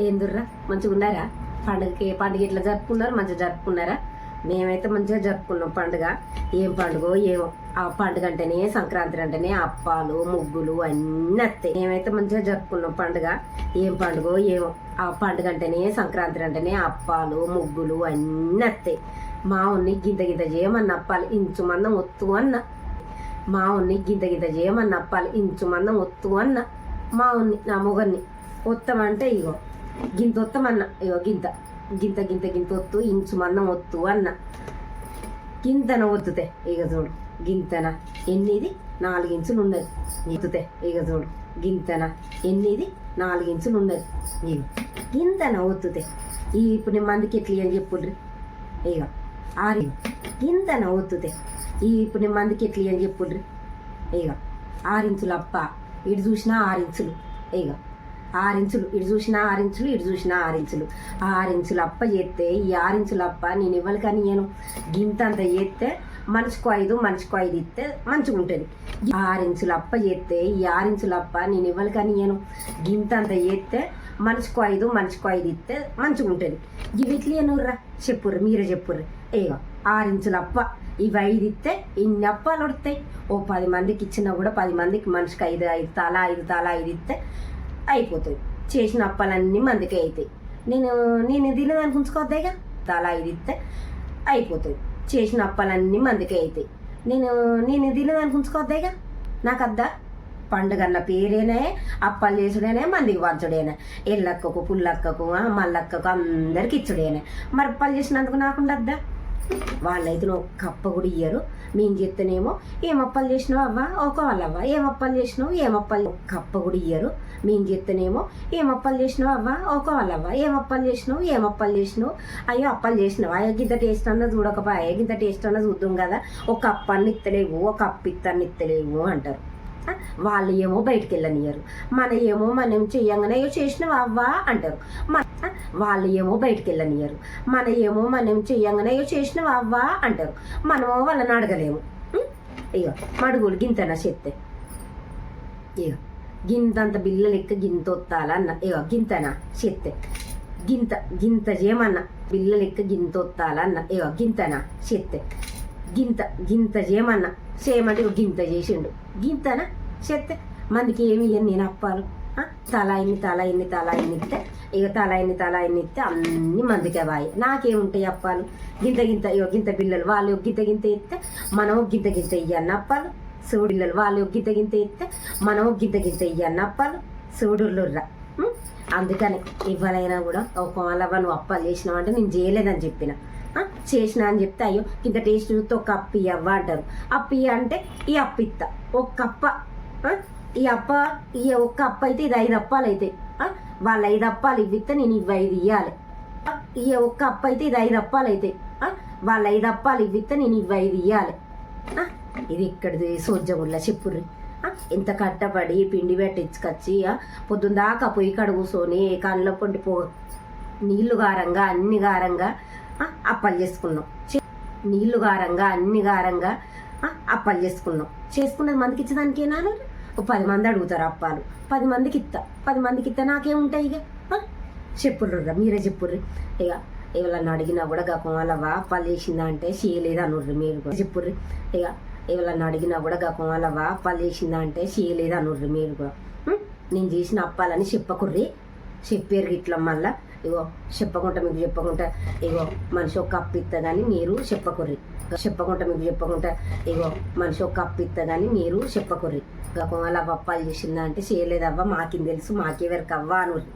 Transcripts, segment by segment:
ఏందుర్రా? మంచిగా ఉన్నారా పండుగకి పండుగ ఇట్లా జరుపుకున్నారు? మంచిగా జరుపుకున్నారా? మేమైతే మంచిగా జరుపుకున్నాం పండుగ. ఏం పండుగ ఏమో. ఆ పండుగ అంటేనే సంక్రాంతి అంటేనే అప్పాలు ముగ్గులు అన్నీ వస్తాయి మేమైతే మంచిగా జరుపుకున్నాం పండుగ. ఏం పండుగ ఏమో. ఆ పండుగ అంటేనే సంక్రాంతి అంటేనే అప్పాలు ముగ్గులు అన్నీ వస్తాయి మా ఉన్ని గింత గింత చేయమన్న అప్పాలు ఇంచు మందం ఒత్తు అన్న. మా ఉన్ని గింత గింత చేయమన్న అప్పాలు ఇంచు మందం ఒత్తు అన్న. మా ఉన్ని నా మొగన్ని ఒత్తమంటే ఇగో. గింత ఒత్తమన్న ఇగో గింత. గింత గింత గింత వత్తు ఇంచు మందం వత్తు అన్న. గింతన ఒత్తుతే ఇక చూడు. గింతన ఎన్నిది? నాలుగు ఇంచులు ఉన్నది ఎత్తుతే ఇక చూడు. గింతన ఎన్నిది? నాలుగు ఇంచులు ఉన్నది ఇక గింతన ఒత్తుతే. ఈ ఇప్పుడు నేను మందికి ఎట్లా అని చెప్పుర్రి ఇక ఆరి. గింతన ఒత్తుతే. ఈ ఇప్పుడు నేను మందికి ఎట్లా అని చెప్పుర్రి ఇక ఆరించులు అప్ప. ఇటు చూసినా ఆరించులు. ఇక ఆరించులు. ఇటు చూసినా ఆరించులు ఇటు చూసినా ఆరించులు. ఆరించులు అప్ప చేస్తే ఈ ఆరించులు అప్ప నేను ఇవ్వలేకని నేను. గింత అంత చేస్తే మనిషికి ఐదు మనిషికి ఐదు ఇస్తే మంచిగా ఉంటుంది. ఆరించులు అప్ప చేస్తే ఈ ఆరించులు అప్ప నేను ఇవ్వలేకని నేను. గింత అంత చేస్తే మనిషికి ఐదు మనిషికి ఐదు ఇస్తే మంచిగా ఉంటుంది. ఇవి ఇట్లా ఎనుర్రా చెప్పుర్రు మీరే చెప్పుర్రు. ఏగో ఆరించులు అప్ప. ఇవి ఐదు ఇస్తే ఇన్ని అప్పాలు వస్తాయి ఓ పది మందికి ఇచ్చినా కూడా పది మందికి మనిషికి ఐదు ఐదు తల ఐదు తల ఐదు ఇస్తే అయిపోతుంది చేసిన అప్పాలన్నీ మందికి అవుతాయి నేను నేను తినదానికి ఉంచుకోవద్దాయిగా తలా ఇది ఇస్తే అయిపోతుంది చేసిన అప్పాలన్నీ మందికి అవుతాయి నేను నేను తినదానికి ఉంచుకోవద్దాయిగా నాకు అద్దా. పండుగ అన్న పేరేనే అప్పాలు చేసుడేనే మందికి పంచుడేనే. ఎల్లక్కకు పుల్లక్కకు మల్లక్కకు అందరికి ఇచ్చుడేనే. మరి అప్పాలు చేసినందుకు నాకుండద్దా వాళ్ళైతే నువ్వు ఒక్క అప్ప కూడా ఇయ్యరు. మేము చెప్తేనేమో ఏం అప్పలు చేసినావు అవ్వా? ఒక వాళ్ళవ్వ ఏం అప్పలు చేసినావు? ఏం అప్పలు ఒక్క అప్ప కూడా ఇయ్యరు. మేము చెప్తేనేమో ఏం అప్పలు చేసినావు అవ్వా? ఒక వాళ్ళవ్వ ఏం అప్పలు చేసినావు? ఏం అప్పలు చేసినావు? అయ్యో అప్పలు చేసినావు? అయ్యో గింత టేస్ట్ అన్న అయ్యో గింత టేస్ట్ అన్న చూద్దాం కదా. ఒక అప్పాన్ని ఇత్తలేవు ఒక అప్పు ఇత్తని ఇత్తలేవు అంటారు. వాళ్ళు ఏమో బయటికి వెళ్ళనియరు మన ఏమో మనం చెయ్యంగానే అయ్యో చేసినావు అవ్వా? అంటారు. మన వాళ్ళు ఏమో బయటికి వెళ్ళనియరు మన ఏమో మనం చెయ్యంగానే చేసినవా అవ్వా అంటారు. మనమో వాళ్ళని అడగలేము. అయ్యో ఇగో మడుగులు గింతనా చెత్తే? ఇగో గింతంత బిల్ల లెక్క గింత వత్తాలన్న అయ్యో గింతనా చెత్తే? గింత గింత చేయమన్న. బిల్ల లెక్క గింత వత్తాలన్న అయ్యో గింతనా చెత్తే? గింత గింత చేయమన్న. చేయమంటే గింత చేసిండు. గింతనా చెత్తే? మందికి ఏమి ఇయ్యను నేను అప్పాలు. తల ఇన్ని తల ఇన్ని తల ఇన్ని ఇస్తే ఇక తల ఇన్ని తల ఇన్ని ఇస్తే అన్ని మందికే బాయి నాకేముంటాయి అప్పాలు? గింత గింత ఇగో గింత పిల్లలు వాళ్ళు గింత గింత ఇస్తే మనం గింత గింత ఇయ్యన్న అప్పాలు. సూడిల్లలు వాళ్ళు గింత గింత ఇస్తే మనం గింత గింత ఇయ్యన్న అప్పాలు. సూడుర్లుర్రా అందుకని ఇవ్వాలైనా కూడా ఒక వాళ్ళ నువ్వు అప్పాలు చేసినావు అంటే నేను చేయలేదని చెప్పిన. చేసినా అని చెప్తే అయ్యో ఇంత టేస్ట్ చూస్తే ఒక అప్పు ఇవ్వ అంటారు. అప్పు అంటే ఈ అప్పిత్త ఒక కప్ప. ఈ అప్ప ఈ ఒక్క అప్ప అయితే ఇది ఐదు అప్పాలు అయితే. వాళ్ళ ఐదు అప్పాలు ఇవ్విస్తే నేను ఇవి ఐదు ఇవ్వాలి ఈ ఒక్క అప్ప అయితే ఇది ఐదు అప్పాలు అయితే. వాళ్ళ ఐదు అప్పాలు ఇవ్విస్తే నేను ఇవి ఐదు ఇవ్వాలి ఇది ఇక్కడిది సోజ్జగుళ్ళ చెప్పుర్రి. ఎంత ఇంత కట్టపడి పిండి పెట్టించుకొచ్చి పొద్దున్న దాకా పొయ్యి కాడ కూర్చొని కళ్ళ పొంటి పో నీళ్ళు గారంగా అన్ని గారంగా ఆ, అప్పాలు చేసుకున్నాం. నీళ్ళు గారంగా అన్ని గారంగా అప్పలు అప్పాలు చేసుకున్నాం. చేసుకున్నది మందికి ఇచ్చేదానికి ఏనాలి పది మంది అడుగుతారు అప్పాలు. పది మందికి ఇస్తా పది మందికి ఇస్తా నాకేముంటాయి ఇక ఆ? చెప్పుర్రురా మీరే చెప్పుర్రి. ఇక ఎవరన్నా అడిగినా కూడా గపం వాళ్ళవా అప్పాలు చేసిందా అంటే చేయలేదు అనుర్రి మీరు కూడా. చెప్పుర్రి. ఇక ఎవరన్నా అడిగినా కూడా గపం వాళ్ళవా అప్పాలు చేసిందా అంటే చేయలేదు అనుర్రి మీరు కూడా. నేను చేసిన అప్పాలని చెప్పకుర్రి. చెప్పారు ఇట్లా మళ్ళీ. ఇగో చెప్పకుండా మీకు చెప్పకుండా ఇగో మనిషి ఒక అప్పు ఇస్తా కానీ మీరు చెప్పకుర్రి. చెప్పకుండా మీకు చెప్పకుండా ఇగో మనిషి ఒక అప్పు ఇస్తా కానీ మీరు చెప్పకుర్రి. గపం వాళ్ళ అప్పాలు చేసిందా అంటే చేయలేదవ్వా మాకేం తెలుసు మాకెవరికి అవ్వా అనుర్రి.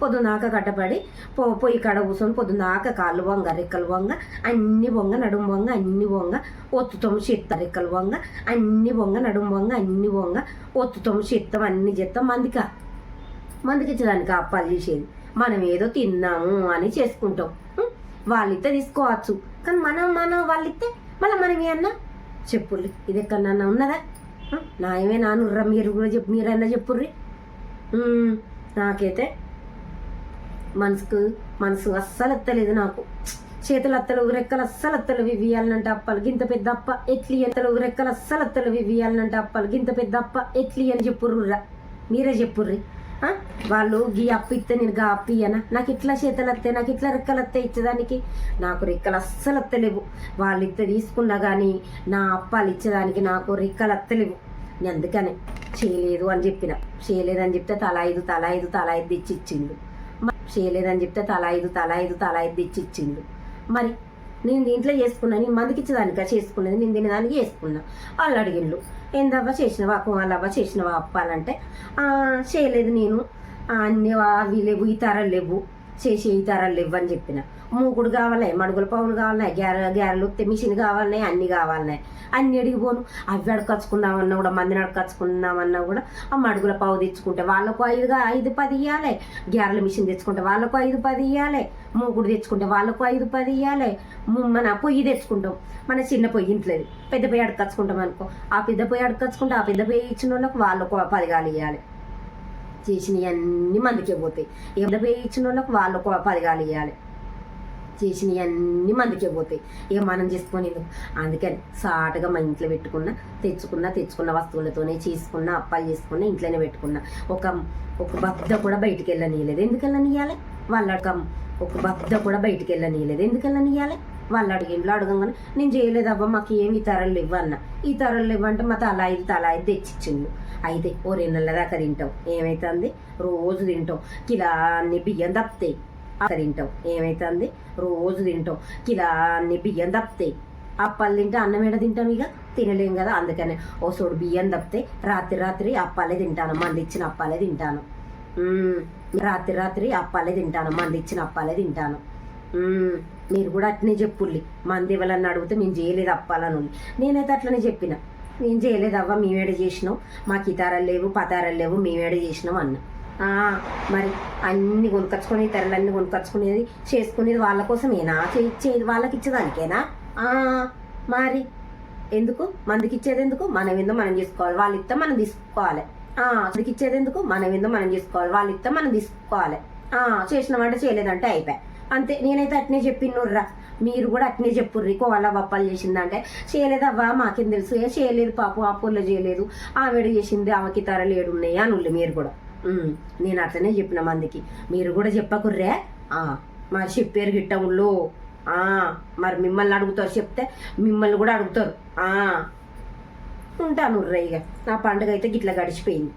పొద్దునాక కట్టపడి పో పొయ్యి కడ కూర్చొని పొద్దునాక కాళ్ళు వంగ రెక్కలు వంగ అన్ని వంగ నడుము వంగ అన్ని వంగ ఒత్తుతాము చేత్తాం రెక్కలు వంగ అన్ని వంగ నడుము వంగ అన్ని వంగ ఒత్తుతాము చేత్తాం అన్ని చేస్తాం అందుక మందికి ఇచ్చడానికి అప్పాలు చేసేది. మనం ఏదో తిన్నాము అని చేసుకుంటాం. ఉం? వాళ్ళిస్తే తీసుకోవచ్చు. కానీ మనం మనం వాళ్ళిస్తే మళ్ళీ మనం ఏమన్నా చెప్పుర్రి. ఇది ఎక్కడన్నా ఉన్నదా? నాయమే నానుర్రా మీరు కూడా చెప్పు మీరన్నా చెప్పుర్రి. నాకైతే మనసుకు మనసు అస్సలు ఎత్తలేదు నాకు. చేతులు అత్తలు రెక్కలు అస్సలు అత్తలు ఇవ్వాలంటే అప్పలు. గింత పెద్ద అప్ప ఎట్లి ఎంతలు రెక్కలు అస్సలు అత్తలు ఇవ్వాలంటే అప్పలు. గింత పెద్ద అప్ప ఎట్లి అని చెప్పుర్రురా. మీరే చెప్పుర్రి. వాళ్ళు గీ అప్పు ఇస్తే నేను గా అప్పు ఇయ్యనా? నాకు ఇట్లా చేతలు వస్తాయి నాకు ఇట్లా రెక్కలు వస్తాయి ఇచ్చేదానికి? నాకు రెక్కలు అస్సలు వస్తలేవు వాళ్ళు ఇస్తే తీసుకున్నా కానీ నా అప్పాలు ఇచ్చేదానికి నాకు రెక్కలు వస్తలేవు నేను అందుకనే చేయలేదు అని చెప్పిన. చేయలేదని చెప్తే తల ఐదు తల ఐదు తల ఐదు తెచ్చి ఇచ్చిండు చేయలేదని చెప్తే తల ఐదు తల ఐదు తల ఐదు తెచ్చి ఇచ్చిండు మరి నేను దీంట్లో చేసుకున్నా నేను మందికి ఇచ్చేదానికా చేసుకున్నది నేను తినేదానికి చేసుకున్నా. వాళ్ళు అడిగిండ్రు ఏందవ్వ చేసినవా? వాళ్ళవ్వ చేసినవా? అప్పాలంటే చేయలేదు నేను. అన్నీ అవి లేవు ఈ తరాలు లేవు. చేసే ఈ ఇవ్వని చెప్పిన. మూకుడు కావాలన్నాయి మడుగుల పావులు కావాలన్నాయి గ్యార గ్యారలు మిషన్ కావాలన్నాయి అన్ని కావాలన్నాయి అన్ని అడిగిపోను అవి అడకచ్చుకుందామన్నా కూడా మందిని అడకచ్చుకుందామన్నా కూడా ఆ మడుగుల పావు తెచ్చుకుంటే వాళ్ళకు ఐదుగా ఐదు పది ఇవ్వాలి గ్యారెల మిషన్ తెచ్చుకుంటే వాళ్ళకు ఐదు పది ఇవ్వాలి మూకుడు తెచ్చుకుంటే వాళ్ళకు ఐదు పది ఇవ్వాలి మన పొయ్యి తెచ్చుకుంటాం. మన చిన్న పొయ్యి ఇంట్లేదు పెద్ద పొయ్యి అడకచ్చుకుంటాం అనుకో. ఆ పెద్ద పొయ్యి అడకచ్చుకుంటే ఆ పెద్ద పొయ్యి ఇచ్చిన వాళ్ళకు వాళ్ళకు పదిగాలు ఇవ్వాలి చేసినవి అన్ని మందికే పోతాయి. ఏ పెద్ద పొయ్యి ఇచ్చిన వాళ్ళకు వాళ్ళకు పదిగాలు ఇవ్వాలి చేసినవి అన్ని మందికే పోతాయి. ఇక మనం చేసుకొని అందుకని సాటుగా మా ఇంట్లో పెట్టుకున్న తెచ్చుకున్న తెచ్చుకున్న వస్తువులతోనే చేసుకున్న అప్పాలు చేసుకున్న ఇంట్లోనే పెట్టుకున్న. ఒక ఒక బద్ద కూడా బయటికి వెళ్ళనీయలేదు. ఎందుకు వెళ్ళనియాలి? వాళ్ళ ఒక బద్ద కూడా బయటికి వెళ్ళనీయలేదు. ఎందుకు వెళ్ళనియాలి? వాళ్ళు అడిగిండ్లు అడగంగానే నేను చేయలేదు మాకు ఏమి ఈ తరలు ఇవ్వన్న ఈ తరలు ఇవ్వంటే మా తల ఐదు తల ఐదు తెచ్చిచ్చిండు. అయితే ఓ రెండు నెలల దాకా తింటాం ఏమవుతుంది రోజు తింటాం కిలా అన్ని బియ్యం తప్పుతాయి అక్కడ తింటాం ఏమవుతుంది రోజు తింటాం కిలా అన్ని బియ్యం తప్పుతాయి అప్పాలు తింటే అన్నం ఏడ తింటాం ఇక తినలేం కదా అందుకనే ఓ సోడు బియ్యం తప్పితే రాత్రి రాత్రి అప్పాలే తింటాను మంది ఇచ్చిన అప్పాలే తింటాను. రాత్రి రాత్రి అప్పాలే తింటాను మంది ఇచ్చిన అప్పాలే తింటాను. మీరు కూడా అట్నే చెప్పుర్లి మంది ఎవరన్నా అడిగితే మేము చేయలేదు అప్పాలను నేనైతే అట్లనే చెప్పిన. నేను చేయలేదు అవ్వ మేమేడ చేసినాం? మాకు ఇతారాలు లేవు పతారాలు లేవు మేమేడ చేసినాం? అన్న. మరి అన్ని కొనుకొచ్చుకునే తెరలన్నీ కొనుకొచ్చుకునేది చేసుకునేది వాళ్ళ కోసమేనా? ఇచ్చేది వాళ్ళకి ఇచ్చేదానికేనా? మరి ఎందుకు? మందికి ఇచ్చేది ఎందుకు? మనం ఏందో మనం చేసుకోవాలి. వాళ్ళు ఇస్తే మనం తీసుకోవాలి. అందుకు ఇచ్చేది ఎందుకు? మనం ఏందో మనం చేసుకోవాలి. వాళ్ళు ఇస్తే మనం తీసుకోవాలి. చేసిన వంట చేయలేదంటే అయిపోయి. అంతే నేనైతే అట్నే చెప్పినుర్రా మీరు కూడా అట్నే చెప్పుర్రి. కోళ్ళ బప్పాలు చేసిందంటే చేయలేదవ్వా మాకేం తెలుసు. ఏ చేయలేదు పాపం ఆ పొల్ల చేయలేదు. ఆవిడ చేసింది ఆమెకి తరలు ఏడు ఉన్నాయి అనుళ్ళు మీరు కూడా. నేను అట్లనే చెప్పిన మందికి. మీరు కూడా చెప్పకుర్రే? మరి చెప్పారు గిట్ట ఉళ్ళు. మరి మిమ్మల్ని అడుగుతారు చెప్తే మిమ్మల్ని కూడా అడుగుతారు. ఉంటాను ఇక నా పండుగ అయితే గిట్లా గడిచిపోయింది.